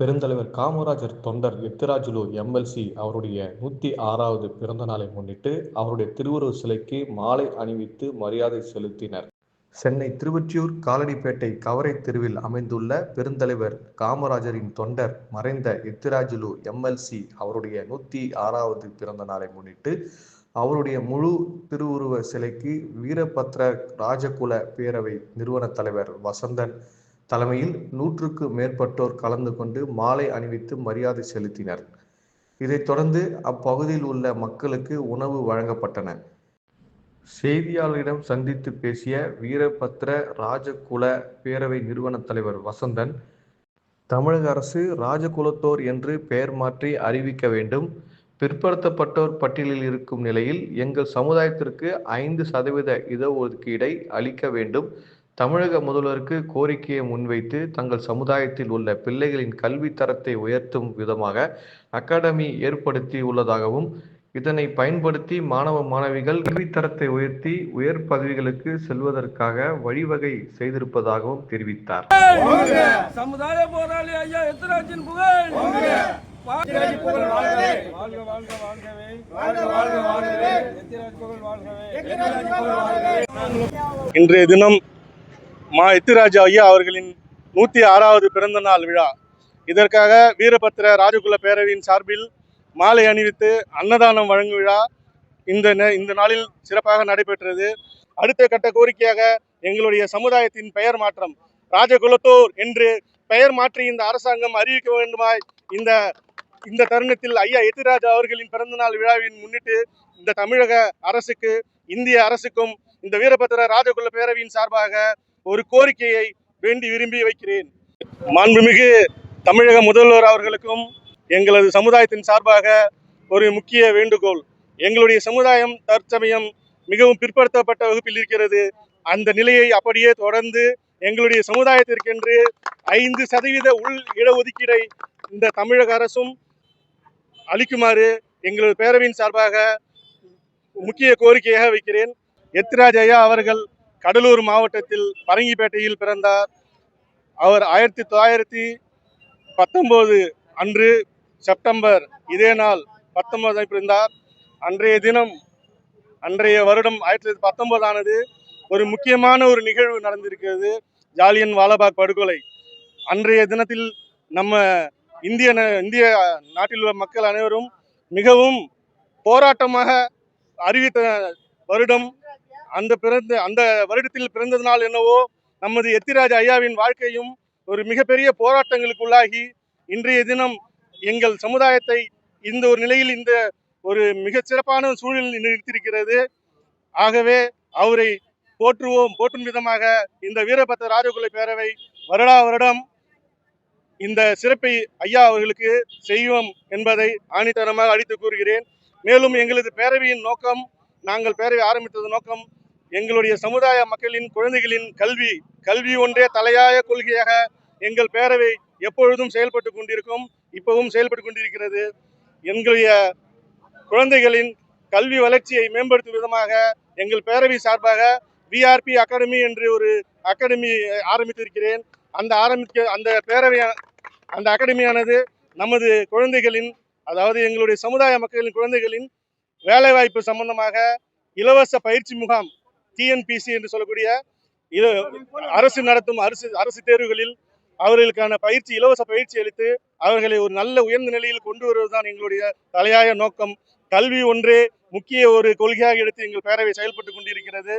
பெருந்தலைவர் காமராஜர் தொண்டர் எத்திராஜுலு எம்எல்சி அவருடைய நூற்றி ஆறாவது பிறந்த நாளை முன்னிட்டு அவருடைய திருவுருவ சிலைக்கு மாலை அணிவித்து மரியாதை செலுத்தினர். சென்னை திருவொற்றியூர் காலடிப்பேட்டை கவரை தெருவில் அமைந்துள்ள பெருந்தலைவர் காமராஜரின் தொண்டர் மறைந்த எத்திராஜுலு எம்எல்சி அவருடைய நூற்றி ஆறாவது பிறந்த நாளை முன்னிட்டு அவருடைய முழு திருவுருவ சிலைக்கு வீரபத்ர ராஜகுல பேரவை நிறுவன தலைவர் வசந்தன் தலைமையில் நூற்றுக்கு மேற்பட்டோர் கலந்து கொண்டு மாலை அணிவித்து மரியாதை செலுத்தினர். இதைத் தொடர்ந்து அப்பகுதியில் உள்ள மக்களுக்கு உணவு வழங்கப்பட்டன. செய்தியாளரிடம் சந்தித்து பேசிய வீரபத்ர ராஜகுல பேரவை நிறுவன தலைவர் வசந்தன் தமிழக அரசு ராஜகுலத்தோர் என்று பெயர் மாற்றி அறிவிக்க வேண்டும். பிற்படுத்தப்பட்டோர் பட்டியலில் இருக்கும் நிலையில் எங்கள் சமுதாயத்திற்கு ஐந்து சதவீத இடஒதுக்கீடை அளிக்க வேண்டும். தமிழக முதல்வருக்கு கோரிக்கையை முன்வைத்து தங்கள் சமுதாயத்தில் உள்ள பிள்ளைகளின் கல்வி தரத்தை உயர்த்தும் விதமாக அகாடமி ஏற்படுத்தி உள்ளதாகவும் இதனை பயன்படுத்தி மாணவ மாணவிகள் கல்வித்தரத்தை உயர்த்தி உயர் பதவிகளுக்கு செல்வதற்காக வழிவகை செய்திருப்பதாகவும் தெரிவித்தார். சமுதாய போராளி ஐயா எத்திராஜின் புகழ். வாழ்க புகழ் வாழ்கவே வாழ்க வாழ்க வாழ்கவே வாழ்க வாழ்க வாழ்கவே எத்திராஜ் புகழ் வாழ்கவே எத்திராஜ் புகழ் வாழ்கவே இன்றைய தினம் மா எத்திராஜா ஐயா அவர்களின் நூற்றி ஆறாவது பிறந்த நாள் விழா. இதற்காக வீரபத்திர ராஜகுல பேரவையின் சார்பில் மாலை அணிவித்து அன்னதானம் வழங்கும் விழா இந்த இந்த நாளில் சிறப்பாக நடைபெற்றது. அடுத்த கட்ட கோரிக்கையாக எங்களுடைய சமுதாயத்தின் பெயர் மாற்றம் ராஜகுலத்தோர் என்று பெயர் மாற்றி இந்த அரசாங்கம் அறிவிக்க வேண்டுமாய் இந்த இந்த தருணத்தில் ஐயா எத்திராஜா அவர்களின் பிறந்தநாள் விழாவின் முன்னிட்டு இந்த தமிழக அரசுக்கு இந்திய அரசுக்கும் இந்த வீரபத்திர ராஜகுல பேரவையின் சார்பாக ஒரு கோரிக்கையை வேண்டி விரும்பி வைக்கிறேன். மாண்புமிகு தமிழக முதல்வர் அவர்களுக்கும் எங்களது சமுதாயத்தின் சார்பாக ஒரு முக்கிய வேண்டுகோள். எங்களுடைய சமுதாயம் தற்சமயம் மிகவும் பிற்படுத்தப்பட்ட வகுப்பில் இருக்கிறது. அந்த நிலையை அப்படியே தொடர்ந்து எங்களுடைய சமுதாயத்திற்கென்று ஐந்து சதவீத உள் இடஒதுக்கீடை இந்த தமிழக அரசும் அளிக்குமாறு எங்களது பேரவையின் சார்பாக முக்கிய கோரிக்கையாக வைக்கிறேன். எத்ராஜ் ஐயா அவர்கள் கடலூர் மாவட்டத்தில் பரங்கிப்பேட்டையில் பிறந்தார். அவர் ஆயிரத்தி தொள்ளாயிரத்தி பத்தொம்போது அன்று செப்டம்பர் இதே நாள் பத்தொன்பது பிறந்தார். அன்றைய தினம் அன்றைய வருடம் ஆயிரத்தி தொள்ளாயிரத்தி பத்தொன்பதானது ஒரு முக்கியமான ஒரு நிகழ்வு நடந்திருக்கிறது. ஜாலியன் வாலாபாக் படுகொலை. அன்றைய தினத்தில் நம்ம இந்திய ந- இந்திய நாட்டில் உள்ள மக்கள் அனைவரும் மிகவும் போராட்டமாக அறிவித்த வருடம் அந்த பிறந்த அந்த வருடத்தில் பிறந்ததினால் என்னவோ நமது எத்திராஜ் ஐயாவின் வாழ்க்கையும் ஒரு மிகப்பெரிய போராட்டங்களுக்குள்ளாகி இன்றைய தினம் எங்கள் சமுதாயத்தை இந்த ஒரு நிலையில் இந்த ஒரு மிகச்சிறப்பான சூழலில் நிறுத்தியிருக்கிறது. ஆகவே அவரை போற்றுவோம். போற்றும் விதமாக இந்த வீரபத்திர ராஜகுல பேரவை வருடா வருடம் இந்த சிறப்பை ஐயா அவர்களுக்கு செய்வோம் என்பதை ஆணித்தனமாக அடித்து கூறுகிறேன். மேலும் எங்களது பேரவையின் நோக்கம் நாங்கள் பேரவை ஆரம்பித்தது நோக்கம் எங்களுடைய சமுதாய மக்களின் குழந்தைகளின் கல்வி கல்வி ஒன்றே தலையாய கொள்கையாக எங்கள் பேரவை எப்பொழுதும் செயல்பட்டு கொண்டிருக்கும் இப்பவும் செயல்பட்டு கொண்டிருக்கிறது. எங்களுடைய குழந்தைகளின் கல்வி வளர்ச்சியை மேம்படுத்தும் விதமாக எங்கள் பேரவை சார்பாக விஆர்பி அகாடமி என்று ஒரு அகாடமி ஆரம்பித்திருக்கிறேன். அந்த ஆரம்பிக்க அந்த பேரவை அந்த அகாடமியானது நமது குழந்தைகளின் அதாவது எங்களுடைய சமுதாய மக்களின் குழந்தைகளின் வேலைவாய்ப்பு சம்பந்தமாக இலவச பயிற்சி முகாம் டிஎன்பிசி என்று சொல்லக்கூடிய இது அரசு நடத்தும் அரசு அரசு தேர்வுகளில் அவர்களுக்கான பயிற்சி இலவச பயிற்சி அளித்து அவர்களை ஒரு நல்ல உயர்ந்த நிலையில் கொண்டு வருவதுதான் எங்களுடைய தலையாய நோக்கம். கல்வி ஒன்றே முக்கிய ஒரு கொள்கையாக எடுத்து எங்கள் பேரவை செயல்பட்டு கொண்டிருக்கிறது.